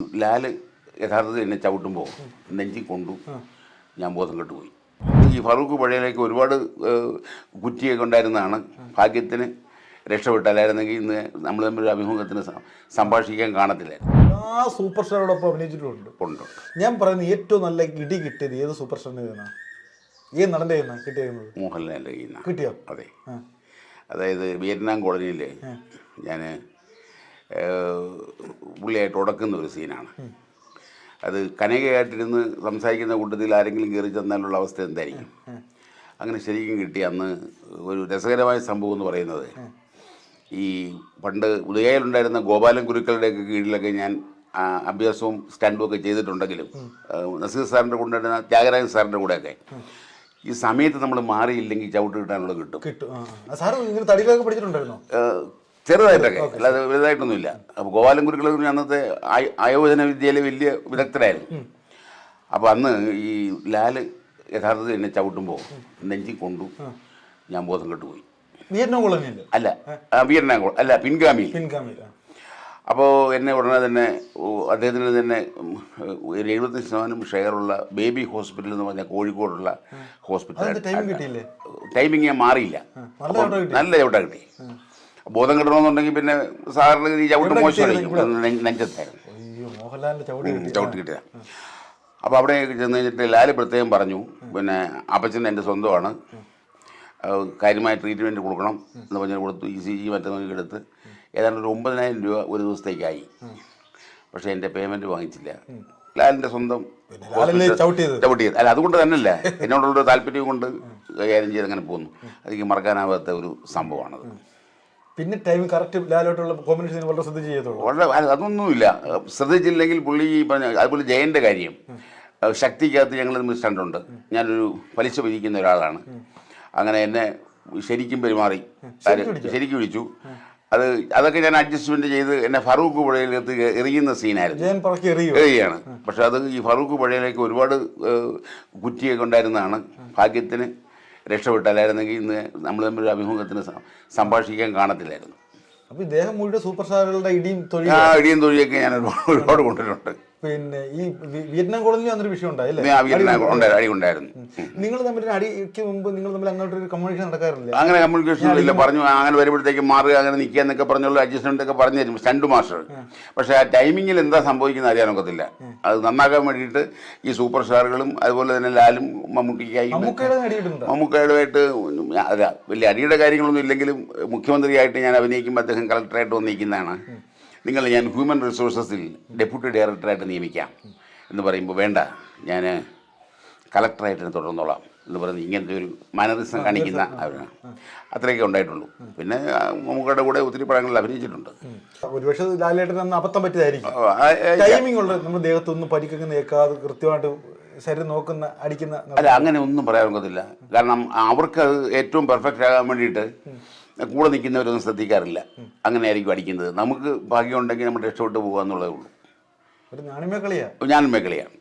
ലാൽ യഥാർത്ഥത്തിൽ എന്നെ ചവിട്ടുമ്പോൾ നെഞ്ചി കൊണ്ടു ഞാൻ ബോധം കെട്ടുപോയി. ഈ ഫറൂഖ് പഴയയിലേക്ക് ഒരുപാട് കുറ്റിയൊക്കെ ഉണ്ടായിരുന്നതാണ്. ഭാഗ്യത്തിന് രക്ഷപ്പെട്ടല്ലായിരുന്നെങ്കിൽ ഇന്ന് നമ്മൾ തമ്മിൽ അഭിമുഖത്തിന് സംഭാഷിക്കാൻ കാണത്തില്ലായിരുന്നു ആ സൂപ്പർ സ്റ്റാറോടൊപ്പം അഭിനയിച്ചിട്ടുണ്ട് ഉണ്ട്. ഞാൻ പറയുന്നത് ഏറ്റവും നല്ല ഇടി കിട്ടിയത് ഏത് സൂപ്പർ സ്റ്റാറിന്റെ കയ്യിൽ ഏത് നടന്റെ കയ്യിൽ നിന്നാ കിട്ടിയിരുന്നത് മോഹൻലാലിന്റെ കയ്യിൽ നിന്നാണ് കിട്ടിയോ? അതെ. അതായത് വിയറ്റ്നാം കോളനിയിൽ ഞാൻ പുള്ളിയായിട്ട് ഉടക്കുന്ന ഒരു സീനാണ്. അത് കനകയായിട്ടിരുന്ന് സംസാരിക്കുന്ന കൂട്ടത്തിൽ ആരെങ്കിലും കയറി ചെന്നാലുള്ള അവസ്ഥ എന്തായിരിക്കും? അങ്ങനെ ശരിക്കും കിട്ടി അന്ന് ഒരു രസകരമായ സംഭവം എന്ന് പറയുന്നത്. ഈ പണ്ട് ഉദയയിലുണ്ടായിരുന്ന ഗോപാലൻ ഗുരുക്കളുടെയൊക്കെ കീഴിലൊക്കെ ഞാൻ അഭ്യാസവും സ്റ്റാൻഡും ഒക്കെ ചെയ്തിട്ടുണ്ടെങ്കിലും നസീർ സാറിന്റെ കൊണ്ടുവരുന്ന ത്യാഗരാജൻ സാറിന്റെ കൂടെയൊക്കെ. ഈ സമയത്ത് നമ്മൾ മാറിയില്ലെങ്കിൽ ചവിട്ട് കിട്ടാനുള്ളത് കിട്ടും. കിട്ടും. ചെറുതായിട്ടൊക്കെ. അല്ലാതെ വലുതായിട്ടൊന്നുമില്ല. അപ്പോൾ ഗോപാലൻ കുറിച്ച് അന്നത്തെ ആയോജന വിദ്യയിലെ വലിയ വിദഗ്ധരായിരുന്നു. അപ്പോൾ അന്ന് ഈ ലാൽ യഥാർത്ഥത്തിൽ എന്നെ ചവിട്ടുമ്പോൾ നെഞ്ചി കൊണ്ടു ഞാൻ ബോധം കെട്ടുപോയി. വിയറ്റ്നാം അല്ല വിയറ്റ്നാം അല്ല പിൻഗാമി പിൻഗാമിയിൽ അപ്പോൾ എന്നെ ഉടനെ തന്നെ അദ്ദേഹത്തിന് തന്നെ ഒരു എഴുപത്തി ശതമാനം ഷെയറുള്ള ബേബി ഹോസ്പിറ്റൽ എന്ന് പറഞ്ഞ കോഴിക്കോടുള്ള ഹോസ്പിറ്റൽ ടൈമിങ് ഞാൻ മാറിയില്ല. നല്ല ചവിട്ട് കിട്ടി. ബോധം കിട്ടണമെന്നുണ്ടെങ്കിൽ പിന്നെ സാറിന് ഈ ചവിട്ട് മോശമായിരിക്കും നെഞ്ചത്തായിരുന്നു ചവിട്ടി കിട്ടി ചവിട്ട് കിട്ടിയ. അപ്പോൾ അവിടെ ചെന്ന് കഴിഞ്ഞിട്ട് ലാൽ പ്രത്യേകം പറഞ്ഞു പിന്നെ അപ്പച്ചൻ എന്റെ സ്വന്തമാണ്. കാര്യമായ ട്രീറ്റ്മെന്റ് കൊടുക്കണം എന്ന് പറഞ്ഞാൽ കൊടുത്തു. ഇ സി ജി മറ്റൊക്കെ എടുത്ത് ഏതാണ്ട് ഒരു ഒമ്പതിനായിരം രൂപ ഒരു ദിവസത്തേക്കായി. പക്ഷേ എന്റെ പേയ്മെന്റ് വാങ്ങിച്ചില്ല. ലാലിന്റെ സ്വന്തം ചവിട്ടിയത്? അല്ല അതുകൊണ്ട് തന്നെയല്ല. എന്നോടുള്ള താല്പര്യം കൊണ്ട് കൈകാര്യം ചെയ്ത് അങ്ങനെ പോകുന്നു. അതെനിക്ക് മറക്കാനാവാത്ത ഒരു സംഭവമാണത്. പിന്നെ ടൈം കറക്റ്റ് ലാലോട്ടുള്ള കോമ്പിനേഷൻ വളരെ ശ്രദ്ധിച്ച് ചെയ്തോളൂ വളരെ അത് അതൊന്നുമില്ല. ശ്രദ്ധിച്ചില്ലെങ്കിൽ പുള്ളി ഈ പറഞ്ഞ അതുപോലെ ജയന്റെ കാര്യം. ശക്തിക്കകത്ത് ഞങ്ങൾ തമ്മിൽ സ്റ്റണ്ടുണ്ട് ഞാനൊരു പലിശ പിരിക്കുന്ന ഒരാളാണ്. അങ്ങനെ എന്നെ ശരിക്കും പെരുമാറി. ശരിക്കും വിളിച്ചു? അത് അതൊക്കെ ഞാൻ അഡ്ജസ്റ്റ്മെന്റ് ചെയ്ത് എന്നെ ഫറൂഖ് പുഴയിലേക്ക് എറിയുന്ന സീനായിരുന്നു എറിയാണ് പക്ഷെ അത് ഈ ഫറൂഖ് പുഴയിലേക്ക് ഒരുപാട് കുറ്റിയൊക്കെ ഉണ്ടായിരുന്നതാണ് ഭാഗ്യത്തിന്. രക്ഷപ്പെട്ടല്ലായിരുന്നെങ്കിൽ ഇന്ന് നമ്മൾ തമ്മിൽ ഒരു അഭിമുഖത്തിന് സംഭാഷിക്കാൻ കാണത്തില്ലായിരുന്നു. അപ്പൊ ഇദ്ദേഹം മുഴുവൻ സൂപ്പർ സ്റ്റാറുകളുടെ ഇടിയും തൊഴിൽ ആ ഇടിയും തൊഴിയൊക്കെ ഞാൻ ഒരുപാട് ഒരുപാട് കൊണ്ടിട്ടുണ്ട്. പിന്നെ ഈ വിയറ്റ്നാം കോളനിയിൽ വന്നൊരു വിഷയം ഉണ്ടായില്ലേ? അടി ഉണ്ടായിരുന്നു നിങ്ങൾ തമ്മിൽ അടിക്ക് മുമ്പ് നിങ്ങൾ തമ്മിൽ അങ്ങോട്ട് ഒരു കമ്മ്യൂണിക്കേഷൻ നടക്കാറില്ല? അങ്ങനെ കമ്മ്യൂണിക്കേഷൻ ഇല്ല. പറഞ്ഞു അങ്ങനെ വരുമ്പോഴത്തേക്ക് മാറുക അങ്ങനെ നിൽക്കുക എന്നൊക്കെ പറഞ്ഞുള്ള അഡ്ജസ്റ്റ്മെന്റ് ഒക്കെ പറഞ്ഞു തരും. സ്റ്റണ്ട് മാസ്റ്റർ പക്ഷെ ആ ടൈമിങ്ങിൽ എന്താ സംഭവിക്കുന്നത് അറിയാനൊക്കത്തില്ല അത് നന്നാക്കാൻ വേണ്ടിയിട്ട് ഈ സൂപ്പർ സ്റ്റാറുകളും അതുപോലെ തന്നെ ലാലും മമ്മൂട്ടിക്കായി മമ്മൂക്കയുമായിട്ട് വലിയ അടിയുടെ കാര്യങ്ങളൊന്നും ഇല്ലെങ്കിലും മുഖ്യമന്ത്രിയായിട്ട് ഞാൻ അഭിനയിക്കുമ്പോൾ അദ്ദേഹം കളക്ടറായിട്ട് വന്നിരിക്കുന്നതാണ്. നിങ്ങൾ ഞാൻ ഹ്യൂമൻ റിസോഴ്സസിൽ ഡെപ്യൂട്ടി ഡയറക്ടറായിട്ട് നിയമിക്കാം എന്ന് പറയുമ്പോൾ വേണ്ട. ഞാൻ കളക്ടറായിട്ട് തുടർന്നോളാം എന്ന് പറയുന്നത് ഇങ്ങനത്തെ ഒരു മാനറിസം കാണിക്കുന്ന അവരാണ് അത്രയൊക്കെ ഉണ്ടായിട്ടുള്ളൂ. പിന്നെ മമ്മൂക്കയുടെ കൂടെ ഒത്തിരി പടങ്ങളിൽ അഭിനയിച്ചിട്ടുണ്ട്. ഒരുപക്ഷെ ലാലേട്ടൻ അന്ന് അബദ്ധം പറ്റിയതായിരിക്കും. ടൈമിംഗ് നമ്മുടെ ദേഹത്തൊന്നും പരിക്കൊക്കെ നേക്കാതെ കൃത്യമായിട്ട് ശരീരം നോക്കുന്ന അടിക്കുന്ന അല്ല അങ്ങനെ ഒന്നും പറയാൻ പറ്റത്തില്ല. കാരണം അവർക്ക് അത് ഏറ്റവും പെർഫെക്റ്റ് ആകാൻ വേണ്ടിയിട്ട് കൂടെ നിൽക്കുന്നവരൊന്നും ശ്രദ്ധിക്കാറില്ല. അങ്ങനെ ആയിരിക്കും അടിക്കുന്നത്. നമുക്ക് ഭാഗ്യമുണ്ടെങ്കിൽ നമ്മൾ രക്ഷപ്പെട്ടു പോകുക എന്നുള്ളതേ ഉള്ളൂ ഞാനും മേഖലയാണ്